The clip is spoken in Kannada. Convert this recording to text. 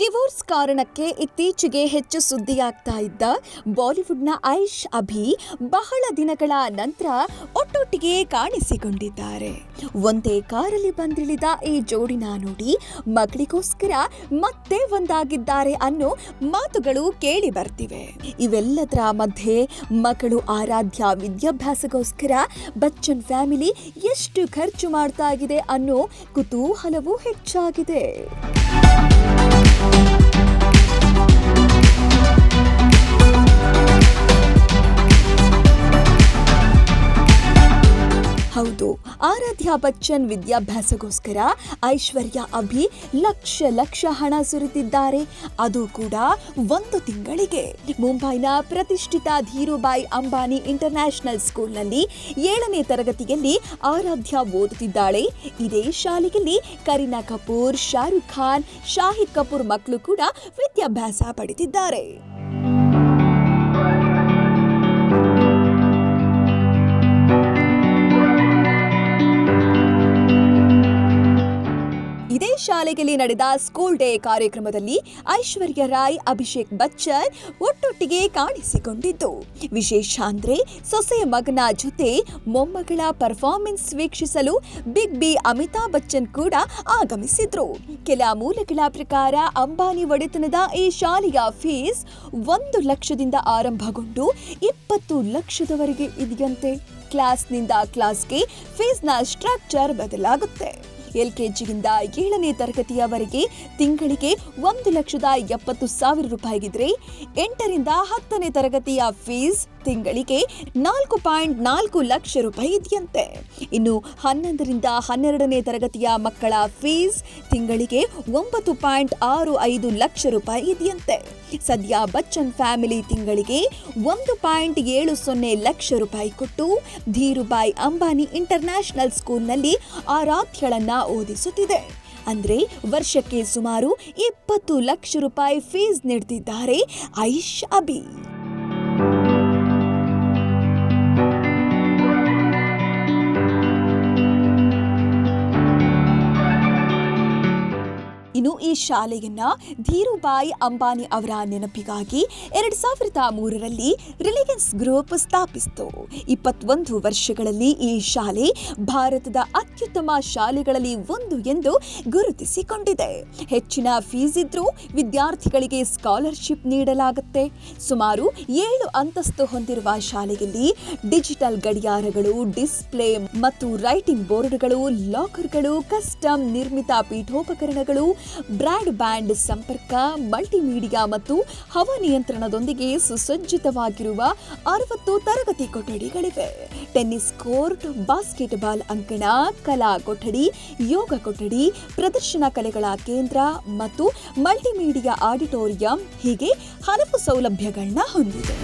ಡಿವೋರ್ಸ್ ಕಾರಣಕ್ಕೆ ಇತ್ತೀಚೆಗೆ ಹೆಚ್ಚು ಸುದ್ದಿಯಾಗ್ತಾ ಇದ್ದ ಬಾಲಿವುಡ್ನ ಐಶ್ ಅಭಿ ಬಹಳ ದಿನಗಳ ನಂತರ ಒಟ್ಟೊಟ್ಟಿಗೆ ಕಾಣಿಸಿಕೊಂಡಿದ್ದಾರೆ. ಒಂದೇ ಕಾರಲ್ಲಿ ಬಂದಿಳಿದ ಈ ಜೋಡಿನ ನೋಡಿ ಮಗಳಿಗೋಸ್ಕರ ಮತ್ತೆ ಒಂದಾಗಿದ್ದಾರೆ ಅನ್ನೋ ಮಾತುಗಳು ಕೇಳಿ ಬರ್ತಿವೆ. ಇವೆಲ್ಲದರ ಮಧ್ಯೆ ಮಗಳು ಆರಾಧ್ಯ ವಿದ್ಯಾಭ್ಯಾಸಗೋಸ್ಕರ ಬಚ್ಚನ್ ಫ್ಯಾಮಿಲಿ ಎಷ್ಟು ಖರ್ಚು ಮಾಡ್ತಾ ಇದೆ ಅನ್ನೋ ಕುತೂಹಲವೂ ಹೆಚ್ಚಾಗಿದೆ. Bye. ಹೌದು. ಆರಾಧ್ಯ ಬಚ್ಚನ್ ವಿದ್ಯಾಭ್ಯಾಸಗೋಸ್ಕರ ಐಶ್ವರ್ಯ ಅಭಿ ಲಕ್ಷ ಲಕ್ಷ ಹಣ ಸುರಿತಿದ್ದಾರೆ. ಅದು ಕೂಡ ಒಂದು ತಿಂಗಳಿಗೆ. ಮುಂಬೈನ ಪ್ರತಿಷ್ಠಿತ ಧೀರುಬಾಯಿ ಅಂಬಾನಿ ಇಂಟರ್ನ್ಯಾಷನಲ್ ಸ್ಕೂಲ್ನಲ್ಲಿ ಏಳನೇ ತರಗತಿಯಲ್ಲಿ ಆರಾಧ್ಯ ಓದುತ್ತಿದ್ದಾಳೆ. ಇದೇ ಶಾಲೆಯಲ್ಲಿ ಕರೀನಾ ಕಪೂರ್, ಶಾರುಖ್ ಖಾನ್, ಶಾಹಿದ್ ಕಪೂರ್ ಮಕ್ಕಳು ಕೂಡ ವಿದ್ಯಾಭ್ಯಾಸ ಪಡೆದಿದ್ದಾರೆ. ಶಾಲೆಯಲ್ಲಿ ನಡೆದ ಸ್ಕೂಲ್ ಡೇ ಕಾರ್ಯಕ್ರಮದಲ್ಲಿ ಐಶ್ವರ್ಯ ರಾಯ್, ಅಭಿಷೇಕ್ ಬಚ್ಚನ್ ಒಟ್ಟೊಟ್ಟಿಗೆ ಕಾಣಿಸಿಕೊಂಡಿದ್ದು. ವಿಶೇಷ ಅಂದ್ರೆ ಸೊಸೆ ಮಗನ ಜೊತೆ ಮೊಮ್ಮಗಳ ಪರ್ಫಾರ್ಮೆನ್ಸ್ ವೀಕ್ಷಿಸಲು ಬಿಗ್ ಬಿ ಅಮಿತಾಬ್ ಬಚ್ಚನ್ ಕೂಡ ಆಗಮಿಸಿದ್ರು. ಕೆಲ ಮೂಲಗಳ ಪ್ರಕಾರ ಅಂಬಾನಿ ಒಡೆತನದ ಈ ಶಾಲೆಯ ಫೀಸ್ ಒಂದು ಲಕ್ಷದಿಂದ ಆರಂಭಗೊಂಡು ಇಪ್ಪತ್ತು ಲಕ್ಷದವರೆಗೆ ಇದೆಯಂತೆ. ಕ್ಲಾಸ್ನಿಂದ ಕ್ಲಾಸ್ಗೆ ಫೀಸ್ನ ಸ್ಟ್ರಕ್ಚರ್ ಬದಲಾಗುತ್ತೆ. ಎಲ್ಕೆಜಿಯಿಂದ ಏಳನೇ ತರಗತಿಯವರೆಗೆ ತಿಂಗಳಿಗೆ ಒಂದು ಲಕ್ಷದ ಎಪ್ಪತ್ತು ಸಾವಿರ ರೂಪಾಯಿಗಿದ್ರೆ ಎಂಟರಿಂದ ಹತ್ತನೇ ತರಗತಿಯ ಫೀಸ್ ತಿಂಗಳಿಗೆ ನಾಲ್ಕು ಪಾಯಿಂಟ್ ನಾಲ್ಕು ಲಕ್ಷ ರೂಪಾಯಿ ಇದೆಯಂತೆ. ಇನ್ನು ಹನ್ನೊಂದರಿಂದ ಹನ್ನೆರಡನೇ ತರಗತಿಯ ಮಕ್ಕಳ ಫೀಸ್ ತಿಂಗಳಿಗೆ ಒಂಬತ್ತು ಪಾಯಿಂಟ್ ಆರು ಐದು ಲಕ್ಷ ರೂಪಾಯಿ ಇದೆಯಂತೆ. ಸದ್ಯ ಬಚ್ಚನ್ ಫ್ಯಾಮಿಲಿ ತಿಂಗಳಿಗೆ ಒಂದು ಪಾಯಿಂಟ್ ಏಳು ಸೊನ್ನೆ ಲಕ್ಷ ರೂಪಾಯಿ ಕೊಟ್ಟು ಧೀರುಬಾಯಿ ಅಂಬಾನಿ ಇಂಟರ್ನ್ಯಾಷನಲ್ ಸ್ಕೂಲ್ನಲ್ಲಿ ಆರಾಧ್ಯಳನ್ನ ಓದಿಸುತ್ತಿದೆ. ಅಂದ್ರೆ ವರ್ಷಕ್ಕೆ ಸುಮಾರು ಇಪ್ಪತ್ತು ಲಕ್ಷ ರೂಪಾಯಿ ಫೀಸ್ ನೀಡ್ತಿದ್ದಾರೆ ಐಶ್ ಅಬಿ. ಇನ್ನು ಈ ಶಾಲೆಯನ್ನ ಧೀರುಬಾಯಿ ಅಂಬಾನಿ ಅವರ ನೆನಪಿಗಾಗಿ ಎರಡು ಸಾವಿರದ ಮೂರರಲ್ಲಿ ರಿಲಯನ್ಸ್ ಗ್ರೂಪ್ ಸ್ಥಾಪಿಸಿತು. ಇಪ್ಪತ್ತೊಂದು ವರ್ಷಗಳಲ್ಲಿ ಈ ಶಾಲೆ ಭಾರತದ ಅತ್ಯುತ್ತಮ ಶಾಲೆಗಳಲ್ಲಿ ಒಂದು ಎಂದು ಗುರುತಿಸಿಕೊಂಡಿದೆ. ಹೆಚ್ಚಿನ ಫೀಸ್ ಇದ್ರೂ ವಿದ್ಯಾರ್ಥಿಗಳಿಗೆ ಸ್ಕಾಲರ್ಶಿಪ್ ನೀಡಲಾಗುತ್ತೆ. ಸುಮಾರು ಏಳು ಅಂತಸ್ತು ಹೊಂದಿರುವ ಶಾಲೆಯಲ್ಲಿ ಡಿಜಿಟಲ್ ಗಡಿಯಾರಗಳು ಡಿಸ್ಪ್ಲೇ ಮತ್ತು ರೈಟಿಂಗ್ ಬೋರ್ಡ್ಗಳು ಲಾಕರ್ಗಳು ಕಸ್ಟಮ್ ನಿರ್ಮಿತ ಪೀಠೋಪಕರಣಗಳು ಬ್ರಾಡ್ ಬ್ಯಾಂಡ್ ಸಂಪರ್ಕ, ಮಲ್ಟಿಮೀಡಿಯಾ ಮತ್ತು ಹವಾನಿಯಂತ್ರಣದೊಂದಿಗೆ ಸುಸಜ್ಜಿತವಾಗಿರುವ ಅರವತ್ತು ತರಗತಿ ಕೊಠಡಿಗಳಿವೆ. ಟೆನ್ನಿಸ್ ಕೋರ್ಟ್, ಬಾಸ್ಕೆಟ್ಬಾಲ್ ಅಂಕಣ, ಕಲಾ ಕೊಠಡಿ, ಯೋಗ ಕೊಠಡಿ, ಪ್ರದರ್ಶನ ಕಲೆಗಳ ಕೇಂದ್ರ ಮತ್ತು ಮಲ್ಟಿಮೀಡಿಯಾ ಆಡಿಟೋರಿಯಂ ಹೀಗೆ ಹಲವು ಸೌಲಭ್ಯಗಳನ್ನ ಹೊಂದಿದೆ.